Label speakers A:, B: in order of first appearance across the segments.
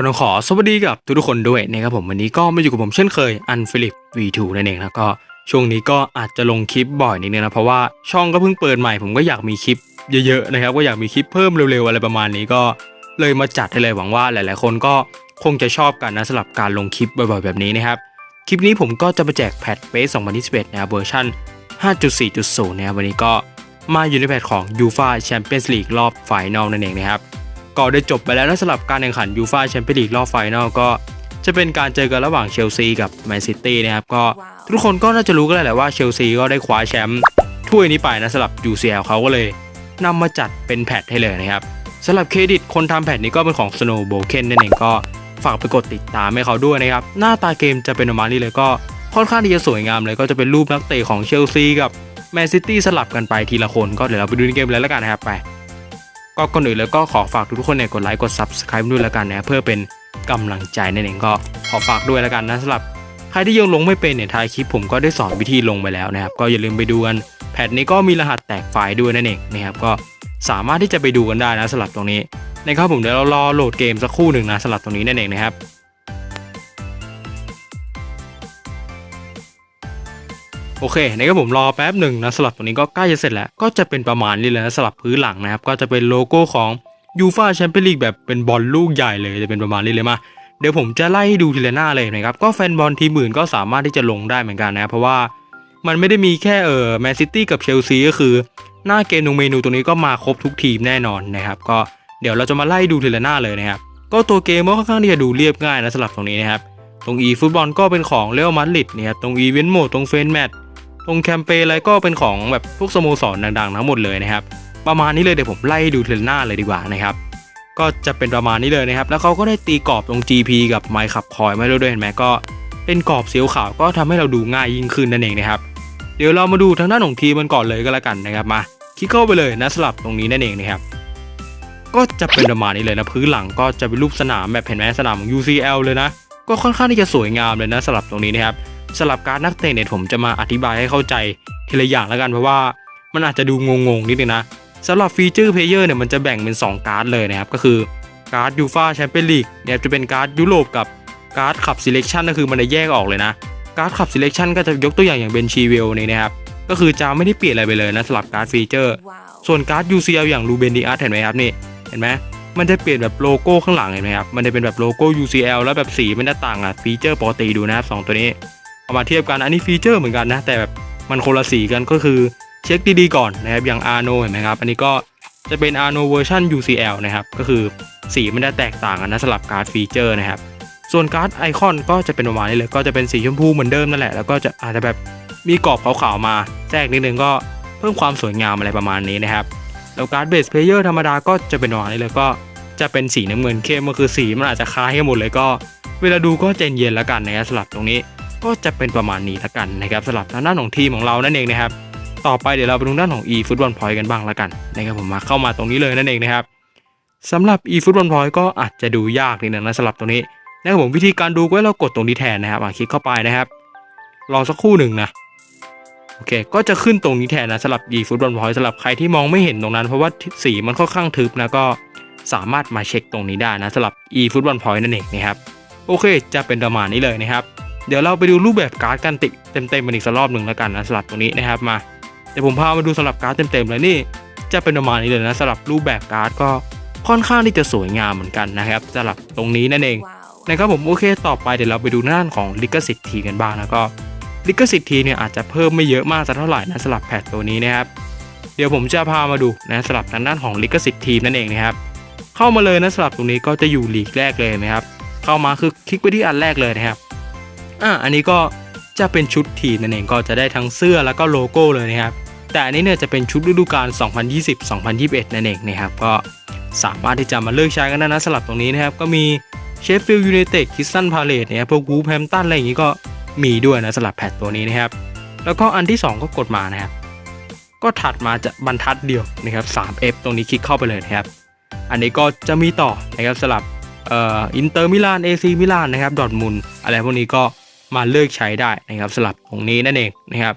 A: ก็ต้องขอสวัสดีกับทุกๆคนด้วยนะครับผมวันนี้ก็มาอยู่กับผมเช่นเคยอันฟิลิป V2 นั่นเองแล้วก็ช่วงนี้ก็อาจจะลงคลิปบ่อยนิดนึงนะเพราะว่าช่องก็เพิ่งเปิดใหม่ผมก็อยากมีคลิปเยอะๆนะครับก็อยากมีคลิปเพิ่มเร็วๆอะไรประมาณนี้ก็เลยมาจัดให้เลยหวังว่าหลายๆ คนก็คงจะชอบกันนะสำหรับการลงคลิปบ่อยๆแบบนี้นะครับคลิปนี้ผมก็จะมาแจกแพทเบส2021นะครับเวอร์ชัน5.4.0นะครับวันนี้ก็มาอยู่ในแพทของ UEFA Champions League รอบไฟนอลนั่นเองนะครับ ก็ได้จบไปแล้วนะสำหรับการแข่งขันยูฟาแชมเปี้ยนลีกรอบไฟนอลก็จะเป็นการเจอกันระหว่างเชลซีกับแมนซิตี้นะครับก็ทุกคนก็น่าจะรู้กันแล้วแหละว่าเชลซีก็ได้คว้าแชมป์ถ้วยนี้ไปนะสำหรับ UCL เขาก็เลยนำมาจัดเป็นแพทให้เลยนะครับสำหรับเครดิตคนทำแพทนี้ก็เป็นของ Snow b o k e n นั่นเองก็ฝากไปกดติดตามให้เขาด้วยนะครับ หน้าตาเกมจะเป็นประมาณนี้เลยก็ค่อนข้างที่จะสวยงามเลยก็จะเป็นรูปนักเตะของเชลซีกับแมนซิตี้สลับกันไปทีละคนก็เดี๋ยวเราไปดูในเกมเลยแล้วกันนะครับไป ก็ก่อนอื่นเลยก็ขอฝากทุกคนเนี่ยกดไลค์กด subscribe ด้วยแล้วกันนะเพื่อเป็นกำลังใจนั่นเองก็ขอฝากด้วยแล้วกันนะสำหรับใครที่ยังลงไม่เป็นเนี่ยท้ายคลิปผมก็ได้สอนวิธีลงไปแล้วนะครับ ก็อย่าลืมไปดูกันแพทนี้ก็มีรหัสแตกไฟล์ด้วยนั่นเองนะครับก็สามารถที่จะไปดูกันได้นะสำหรับตรงนี้นะครับผมเดี๋ยวเรารอโหลดเกมสักครู่หนึ่งนะสำหรับตรงนี้นั่นเองนะครับ โอเคนะครับผมรอแป๊บหนึ่งนะสลับตัวนี้ก็ใกล้จะเสร็จแล้ว ก็จะเป็นประมาณนี้เลยนะสลับพื้นหลังนะครับ ก็จะเป็นโลโก้ของยูฟาแชมเปี้ยนลีกแบบเป็นบอลลูกใหญ่เลยจะเป็นประมาณนี้เลยมาเดี๋ยวผมจะไล่ให้ดูทีละหน้าเลยนะครับ ก็แฟนบอลทีมอื่นก็สามารถที่จะลงได้เหมือนกันนะเพราะว่ามันไม่ได้มีแค่เออแมนซิตี้กับเชลซีก็คือ หน้าเกมตรงเมนูตรงนี้ก็มาครบทุกทีมแน่นอนนะครับ ก็เดี๋ยวเราจะมาไล่ดูทีละหน้าเลยนะครับ ก็ตัวเกมก็ค่อนข้างที่จะดูเรียบง่ายนะสำหรับตรงนี้นะครับ ตรง e ฟุตบอลก็เป็นของเรอัลมาดริดนะครับตรงอีเวนต์โหมดตรงเฟนแมต ตรงแคมเปญอะไรก็เป็นของแบบพวกสโมสรดังๆทั้งหมดเลยนะครับ ประมาณนี้เลยเดี๋ยวผมไล่ดูเทรนหน้าเลยดีกว่านะครับ ก็จะเป็นประมาณนี้เลยนะครับ แล้วเขาก็ได้ตีกรอบตรง GP กับไมค์ขับคอยมาด้วยเห็นไหมก็เป็นกรอบเสียวขาวก็ทำให้เราดูง่ายยิ่งขึ้นนั่นเองนะครับเดี๋ยวเรามาดูทางด้านของทีมมันก่อนเลยก็แล้วกันนะครับมาคลิกเข้าไปเลยนะสลับตรงนี้นั่นเองนะครับก็จะเป็นประมาณนี้เลยนะพื้นหลังก็จะเป็นรูปสนามแบบเห็นไหมสนามของ UCL เลยนะ ก็ค่อนข้างที่จะสวยงามเลยนะสลับตรงนี้นะครับ สลับการดนักเตะเนี่ยผมจะมาอธิบายให้เข้าใจทีละอย่างแล้วกันเพราะว่ามันอาจจะดูงงๆนิดนึงนะสำหรับฟีเจอร์เพลเยอร์เนี่ยมันจะแบ่งเป็น 2 การ์ดเลยนะครับ ก็คือการ์ดยูฟาแชมเปี้ยนลีกเนี่ยจะเป็นการ์ดยุโรปกับการ์ดขับซีเลคชันก็คือมันจะแยกออกเลยนะ การ์ดขับซีเลคชันก็จะยกตัวอย่างอย่างเบนชีเวลนี่นะครับ ก็คือจะไม่ได้เปลี่ยนอะไรไปเลยนะสำหรับการ์ดฟีเจอร์ ส่วนการ์ด UCL อย่างลูเบนดิอาร์เห็นไหมครับนี่เห็นไหมมันจะเปลี่ยนแบบโลโก้ข้างหลังเห็นไหมครับมันจะเป็นแบบโลโก้ UCL แล้วแบบสีมันจะต่างอะฟีเจอร์ปกติดูนะครับสองตัวนี้ เอามาเทียบกันอันนี้ฟีเจอร์เหมือนกันนะ แต่แบบมันคนละสีกันก็คือเช็คดีๆก่อนนะครับอย่าง Arno เห็นไหมครับ อันนี้ก็จะเป็น Arno เวอร์ชัน UCL นะครับ ก็คือสีมันจะแตกต่างกันนะสำหรับการ์ดฟีเจอร์นะครับ ส่วนการ์ดไอคอนก็จะเป็นประมาณนี้เลย ก็จะเป็นสีชมพูเหมือนเดิมนั่นแหละ แล้วก็จะอาจจะแบบมีกรอบขาวๆมาแทรกนิดนึงก็เพิ่มความสวยงามอะไรประมาณนี้นะครับ แล้วการ์ดเบสเพลเยอร์ธรรมดาก็จะเป็นประมาณนี้เลยก็จะเป็นสีน้ำเงินเข้มก็คือสีมันอาจจะคล้ายกันหมดเลยก็ เวลาดูก็ใจเย็นแล้วกันนะครับสำหรับตรงนี้ ก็จะเป็นประมาณนี้ละกันนะครับสำหรับทางด้านของทีมของเรานั่นเองนะครับต่อไปเดี๋ยวเราไปดูด้านของ e ฟุตบอลพอยต์กันบ้างละกันนะครับผมมาเข้ามาตรงนี้เลยนั่นเองนะครับสำหรับ e ฟุตบอลพอยต์ก็อาจจะดูยากนิดนึงนะสำหรับตรงนี้นะครับผมวิธีการดูก็เรากดตรงนี้แทนนะครับคลิกเข้าไปนะครับรอสักครู่หนึ่งนะโอเค ก็จะขึ้นตรงนี้แทนนะสำหรับ e ฟุตบอลพอยต์สำหรับใครที่มองไม่เห็นตรงนั้น เพราะว่าสีมันค่อนข้างทึบนะก็สามารถมาเช็คตรงนี้ได้นะสำหรับ e ฟุตบอลพอยต์นั่นเองนะครับโอเค จะเป็นประมาณนี้เลยนะครับ เดี๋ยวเราไปดูรูปแบบการ์ดกันติเต็มๆกันอีกสักรอบหนึ่งแล้วกันนะสำหรับตรงนี้นะครับมาเดี๋ยวผมพามาดูสำหรับการ์ดเต็มๆเลยนี่ จะเป็นประมาณนี้เลยนะสำหรับรูปแบบการ์ดก็ค่อนข้างที่จะสวยงามเหมือนกันนะครับสำหรับตรงนี้นั่นเองนะครับผมโอเคต่อไปเดี๋ยวเราไปดูด้านของลิขสิทธิ์ทีกันบ้างนะก็ลิขสิทธิ์ทีเนี่ยอาจจะเพิ่มไม่เยอะมากสักเท่าไหร่นะสำหรับแพทตัวนี้นะครับเดี๋ยวผมจะพามาดูนะสำหรับทางด้านของลิขสิทธิ์ทีมนั่นเองนะครับเข้ามาเลยนะสำหรับตรงนี้ก็จะอยู่ลีกแรกเลยนะครับ เข้ามาคือคลิกไปที่อันแรกเลยนะครับ อะอันนี้ก็จะเป็นชุดทีมนั่นเองก็จะได้ทั้งเสื้อแล้วก็โลโก้เลยนะครับ แต่อันนี้เนี่ยจะเป็นชุดฤดูกาล 2020-2021 นั่นเองนะครับก็สามารถที่จะมาเลือกใช้กันได้นะสำหรับตรงนี้นะครับ ก็มีเชฟฟิลด์ยูไนเต็ดคิสตันพาเลตเนี่ยพวกวูแฮมตันอะไรอย่างนี้ก็มีด้วยนะสำหรับแพทตัวนี้นะครับ แล้วก็อันที่ 2 ก็กดมานะครับก็ถัดมาจะบรรทัดเดียวนะครับ 3F ตรงนี้คลิกเข้าไปเลยนะครับ อันนี้ก็จะมีต่อนะครับสำหรับเอ่ออินเตอร์มิลานเอซีมิลานนะครับดอทมุนอะไรพวกนี้ก็ มาเลือกใช้ได้นะครับสำหรับตรงนี้นั่นเองนะครับ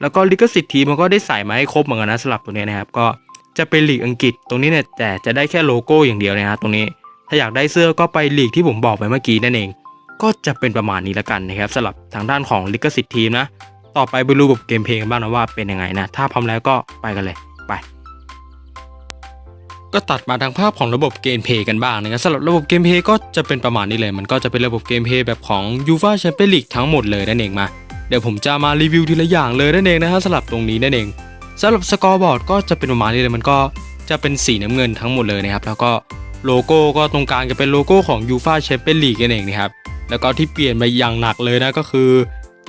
A: แล้วก็ลิขสิทธิ์ทีมมันก็ได้ใส่มาให้ครบเหมือนกันนะสำหรับตัวนี้นะครับก็จะเป็นลีกอังกฤษตรงนี้เนี่ยแต่จะได้แค่โลโก้อย่างเดียวนะครับตรงนี้ถ้าอยากได้เสื้อก็ไปลีกที่ผมบอกไปเมื่อกี้นั่นเอง ก็จะเป็นประมาณนี้ละกันนะครับสำหรับทางด้านของลิขสิทธิ์ทีมนะ ต่อไปไปดูระบบเกมเพลย์กันบ้างนะว่าเป็นยังไงนะ ถ้าพร้อมแล้วก็ไปกันเลย ก็ตัดมาทางภาพของระบบเกมเพย์กันบ้างนะครับสำหรับระบบเกมเพย์ก็จะเป็นประมาณนี้เลย มันก็จะเป็นระบบเกมเพย์แบบของ u f a Champions League ทั้งหมดเลยนั่นเองมา เดี๋ยวผมจะมารีวิวทีละอย่างเลยนั่นเองนะฮะสำหรับตรงนี้นั่นเองสำหรับสกอร์บอร์ดก็จะเป็นประมาณนี้เลยมันก็จะเป็นสีน้ำเงินทั้งหมดเลยนะครับแล้วก็โลโก้ก็ตรงกลางจะเป็นโลโก้ของ u f a Champions League นั่นเองนะครับแล้วก็ที่เปลี่ยนไปอย่างหนักเลยนะก็คือ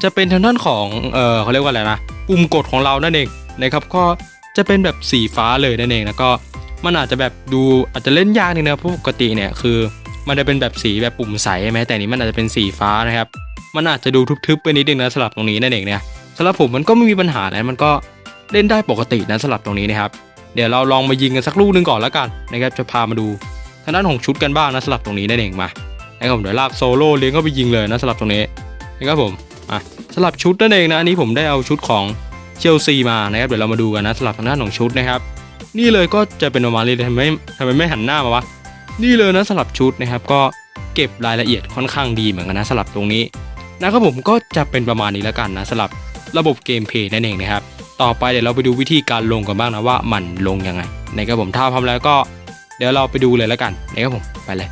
A: จะเป็นทางด้านของเออเขาเรียกว่าอะไรนะปุ่มกดของเรานั่นเองนะครับก็จะเป็นแบบสีฟ้าเลยนั่นเองแล้วก็ มันอาจจะแบบดูอาจจะเล่นยากนิดนะเพราะปกติเนี่ยคือ มันจะเป็นแบบสีแบบปุ่มใสใช่ไหมแต่นี้มันอาจจะเป็นสีฟ้านะครับ มันอาจจะดูทึบๆไปนิดนึงนะสำหรับตรงนี้นั่นเองเนี่ยสำหรับผมมันก็ไม่มีปัญหานะมันก็เล่นได้ปกตินะสำหรับตรงนี้นะครับ เดี๋ยวเราลองมายิงกันสักลูกหนึงก่อนแล้วกันนะครับจะพามาดูทางด้านของชุดกันบ้างนะสำหรับตรงนี้นั่นเองมานะครับผมเดี๋ยวลากโซโล่เลี้ยงเข้าไปยิงเลยนะสำหรับตรงนี้นะครับผมอะสำหรับชุดนั่นเองนะอันนี้ผมได้เอาชุดของเชลซีมานะครับเดี๋ยวเรามาดูกันนะสำหรับทางด้านของชุดนะครับ นี่เลยก็จะเป็นประมาณนี้เลยทำไมทำไมไม่หันหน้ามาวะ นี่เลยนะสำหรับชุดนะครับ ก็เก็บรายละเอียดค่อนข้างดีเหมือนกันนะสำหรับตรงนี้นะครับผมก็จะเป็นประมาณนี้แล้วกันนะสำหรับระบบเกมเพย์นั่นเองนะครับ ต่อไปเดี๋ยวเราไปดูวิธีการลงกันบ้างนะว่ามันลงยังไงนะครับผมถ้าพร้อมแล้วก็ เดี๋ยวเราไปดูเลยแล้วกันนะครับผมไปเลย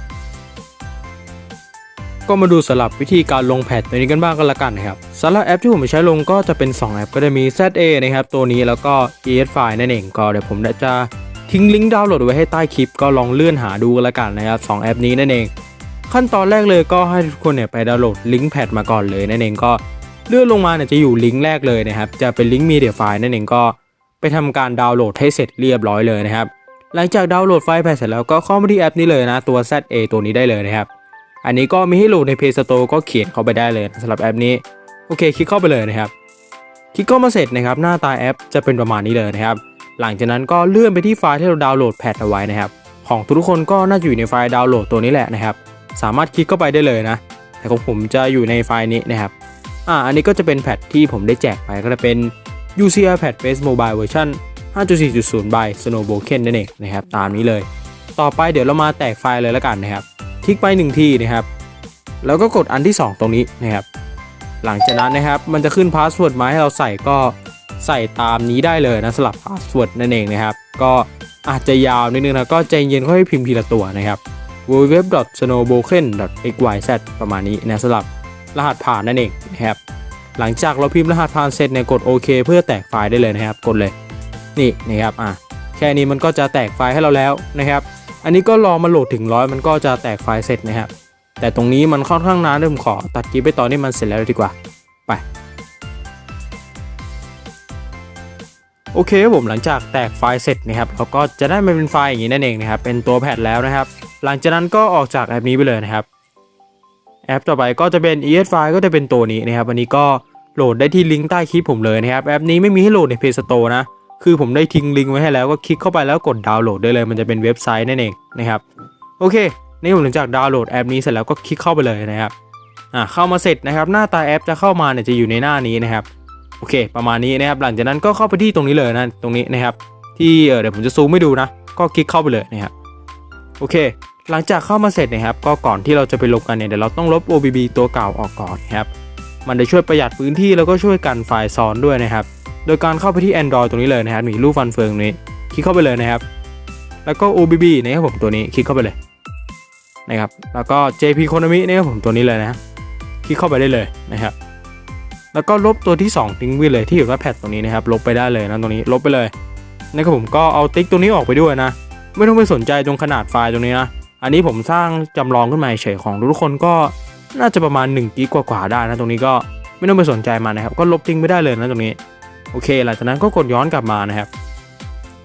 A: ก็มาดูสลับวิธีการลงแพทตัวนี้กันบ้างก็แล้วกันนะครับสำหรับแอปที่ผมใช้ลงก็จะเป็น 2 แอปก็จะมี ZA นะครับตัวนี้แล้วก็ ES File นั่นเองก็เดี๋ยวผมจะทิ้งลิงก์ดาวน์โหลดไว้ให้ใต้คลิปก็ลองเลื่อนหาดูกันแล้วกันนะครับสองแอปนี้นั่นเอง ขั้นตอนแรกเลยก็ให้ทุกคนเนี่ยไปดาวน์โหลดลิงก์แพดมาก่อนเลยนั่นเองก็เลื่อนลงมาเนี่ยจะอยู่ลิงก์แรกเลยนะครับจะเป็นลิงก์มีเดียไฟล์นั่นเองก็ไปทำการดาวน์โหลดให้เสร็จเรียบร้อยเลยนะครับหลังจากดาวน์โหลดไฟล์แพดเสร็จแล้วก็เข้ามาที่แอปนี้เลยนะตัว ZA ตัวนี้ได้เลยนะครับ อันนี้ก็มีให้โหลดใน Play Store ก็เขียนเข้าไปได้เลยสำหรับแอปนี้ โอเค คลิกเข้าไปเลยนะครับ คลิกเข้ามาเสร็จนะครับ หน้าตาแอปจะเป็นประมาณนี้เลยนะครับ หลังจากนั้นก็เลื่อนไปที่ไฟล์ที่เราดาวน์โหลดแพดเอาไว้นะครับ ของทุกคนก็น่าจะอยู่ในไฟล์ดาวน์โหลดตัวนี้แหละนะครับ สามารถคลิกเข้าไปได้เลยนะ แต่ของผมจะอยู่ในไฟล์นี้นะครับ อ่า อันนี้ก็จะเป็นแพทที่ผมได้แจกไปก็จะเป็น UCR Pad Base Mobile Version 5.4.0 by Snowboken นั่นเองนะครับ ตามนี้เลย ต่อไปเดี๋ยวเรามาแตกไฟล์เลยแล้วกันนะครับ คลิกไปหนึ่งทีนะครับ แล้วก็กดอันที่ 2 ตรงนี้นะครับ หลังจากนั้นนะครับ มันจะขึ้นพาสเวิร์ดมาให้เราใส่ก็ใส่ตามนี้ได้เลยนะสลับพาสเวิร์ดนั่นเองนะครับ ก็อาจจะยาวนิดนึงนะก็ใจเย็นค่อยพิมพ์ทีละตัวนะครับ www.snowboken.xyz ประมาณนี้นะสำหรับรหัสผ่านนั่นเองนะครับ หลังจากเราพิมพ์รหัสผ่านเสร็จเนี่ยกดโอเคเพื่อแตกไฟล์ได้เลยนะครับ กดเลย นี่นะครับ อะ แค่นี้มันก็จะแตกไฟล์ให้เราแล้วนะครับ อันนี้ก็รอมาโหลดถึงร้อยมันก็จะแตกไฟล์เสร็จนะครับแต่ตรงนี้มันค่อนข้างนานเริ่มขอตัดคลิปไปตอนที่มันเสร็จแล้วดีกว่าไปโอเคครับผมหลังจากแตกไฟล์เสร็จนะครับเราก็จะได้มาเป็นไฟล์อย่างนี้นั่นเองนะครับเป็นตัวแพทแล้วนะครับ หลังจากนั้นก็ออกจากแอปนี้ไปเลยนะครับ แอปต่อไปก็จะเป็น ES File ก็จะเป็นตัวนี้นะครับวันนี้ก็โหลดได้ที่ลิงก์ใต้คลิปผมเลยนะครับแอปนี้ไม่มีให้โหลดใน Play Store นะ คือผมได้ทิ้งลิงก์ไว้ให้แล้วก็คลิกเข้าไปแล้วกดดาวน์โหลดได้เลยมันจะเป็นเว็บไซต์นั่นเองนะครับโอเคนี่ผมหลังจากดาวน์โหลดแอปนี้เสร็จแล้วก็คลิกเข้าไปเลยนะครับอ่าเข้ามาเสร็จนะครับ หน้าตาแอปจะเข้ามาเนี่ยจะอยู่ในหน้านี้นะครับโอเค ประมาณนี้นะครับ หลังจากนั้นก็เข้าไปที่ตรงนี้เลยนะตรงนี้นะครับ ที่เเดี๋ยวผมจะซูมให้ดูนะ ก็คลิกเข้าไปเลยนะครับโอเค หลังจากเข้ามาเสร็จนะครับ ก็ก่อนที่เราจะไปลบกันเนี่ยเดี๋ยวเราต้องลบ OBB ตัวเก่าออกก่อนนะครับมันจะช่วยประหยัดพื้นที่แล้วก็ช่วยกันไฟล์ซ้อนด้วยนะครับ โดยการเข้าไปที่ Android ตรงนี้เลยนะครับมีรูปฟันเฟืองนี้ คลิกเข้าไปเลยนะครับ แล้วก็ OBB นะครับผมตัวนี้คลิกเข้าไปเลยนะครับ แล้วก็ JP Konami นะครับผมตัวนี้เลยนะคลิกเข้าไปได้เลยนะครับ แล้วก็ลบตัวที่ 2 ทิ้งไว้เลยที่อยู่กับแพดตรงนี้นะครับ ลบไปได้เลยนะตรงนี้ลบไปเลยนะครับผมก็เอาติ๊กตัวนี้ออกไปด้วยนะ ไม่ต้องไปสนใจตรงขนาดไฟล์ตรงนี้นะ อันนี้ผมสร้างจำลองขึ้นมาเฉยของทุกคนก็น่าจะประมาณ1กิกกว่าๆได้นะตรงนี้ก็ไม่ต้องไปสนใจมันนะครับ ก็ลบทิ้งไม่ได้เลยนะตรงนี้ โอเค หลังจากนั้นก็กดย้อนกลับมานะครับ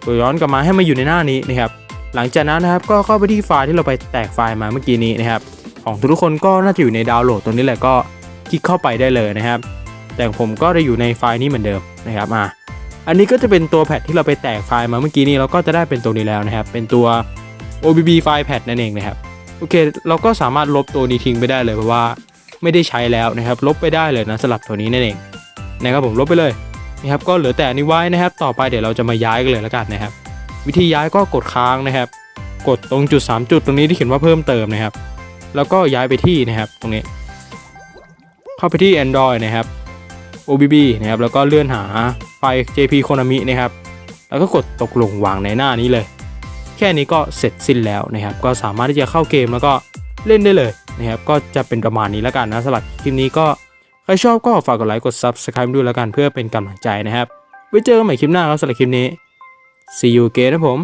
A: กดย้อนกลับมาให้มาอยู่ในหน้านี้นะครับ หลังจากนั้นนะครับก็เข้าไปที่ไฟล์ที่เราไปแตกไฟล์มาเมื่อกี้นี้นะครับ ของทุกคนก็น่าจะอยู่ในดาวน์โหลดตรงนี้แหละก็คลิกเข้าไปได้เลยนะครับ แต่ผมก็ได้อยู่ในไฟล์นี้เหมือนเดิมนะครับอะอันนี้ก็จะเป็นตัวแพทที่เราไปแตกไฟล์มาเมื่อกี้นี้เราก็จะได้เป็นตัวนี้แล้วนะครับ เป็นตัว OBB ไฟล์แพทนั่นเองนะครับโอเค เราก็สามารถลบตัวนี้ทิ้งไปได้เลยเพราะว่าไม่ได้ใช้แล้วนะครับ ลบไปได้เลยนะสลับตัวนี้นั่นเองนะครับผมลบไปเลย นะครับก็เหลือแต่อันนี้ไว้นะครับ ต่อไปเดี๋ยวเราจะมาย้ายกันเลยแล้วกันนะครับ วิธีย้ายก็กดค้างนะครับ กดตรงจุด 3 จุดตรงนี้ที่เขียนว่าเพิ่มเติมนะครับ แล้วก็ย้ายไปที่นะครับ ตรงนี้ เข้าไปที่ Android นะครับ OBB นะครับแล้วก็เลื่อนหาไฟล์ JP Konami นะครับ แล้วก็กดตกลงวางในหน้านี้เลย แค่นี้ก็เสร็จสิ้นแล้วนะครับ ก็สามารถที่จะเข้าเกมแล้วก็เล่นได้เลยนะครับ ก็จะเป็นประมาณนี้แล้วกันนะสำหรับคลิปนี้ก็ ใครชอบก็ฝากกดไลค์กด Subscribe ด้วยแล้วกันเพื่อเป็นกำลังใจนะครับ ไว้เจอกันใหม่คลิปหน้าครับสำหรับคลิปนี้ see you again นะผม